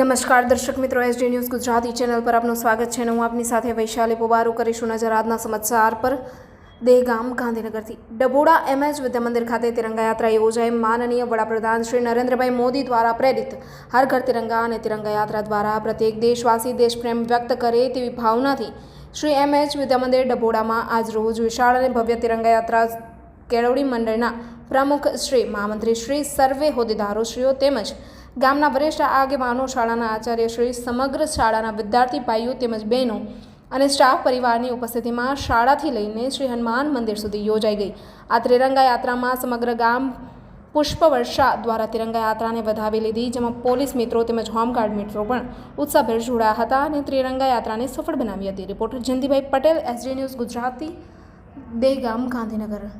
નમસ્કાર દર્શક મિત્રો, એસડી ન્યૂઝ ગુજરાતી ચેનલ પર આપનું સ્વાગત છે અને હું આપની સાથે વૈશાલી પોબારું કરીશું નજર આજના સમાચાર પર. દેગામ ગાંધીનગરથી ડબોડા એમએચ વિદ્યામંદિર ખાતે તિરંગા યાત્રા યોજાઈ. માનનીય વડાપ્રધાન શ્રી નરેન્દ્રભાઈ મોદી દ્વારા પ્રેરિત હર ઘર તિરંગા અને તિરંગા યાત્રા દ્વારા પ્રત્યેક દેશવાસી દેશપ્રેમ વ્યક્ત કરે તેવી ભાવનાથી શ્રી એમએચ વિદ્યામંદિર ડબોડામાં આજ રોજ વિશાળ અને ભવ્ય તિરંગા યાત્રા કેળવણી મંડળના પ્રમુખ શ્રી મહામંત્રી શ્રી સર્વે હોદ્દેદારોશ્રીઓ તેમજ ગામના વરિષ્ઠ આગેવાનો, શાળાના આચાર્યશ્રી સમગ્ર શાળાના વિદ્યાર્થી ભાઈઓ તેમજ બહેનો અને સ્ટાફ પરિવારની ઉપસ્થિતિમાં શાળાથી લઈને શ્રી હનુમાન મંદિર સુધી યોજાઈ ગઈ. આ ત્રિરંગા યાત્રામાં સમગ્ર ગામ પુષ્પવર્ષા દ્વારા તિરંગા યાત્રાને વધાવી લીધી, જેમાં પોલીસ મિત્રો તેમજ હોમગાર્ડ મિત્રો પણ ઉત્સાહભેર જોડાયા હતા અને ત્રિરંગા યાત્રાને સફળ બનાવી હતી. Reporter Jayantibhai Patel, SD news Gujarati, Dehgam, Gandhinagar.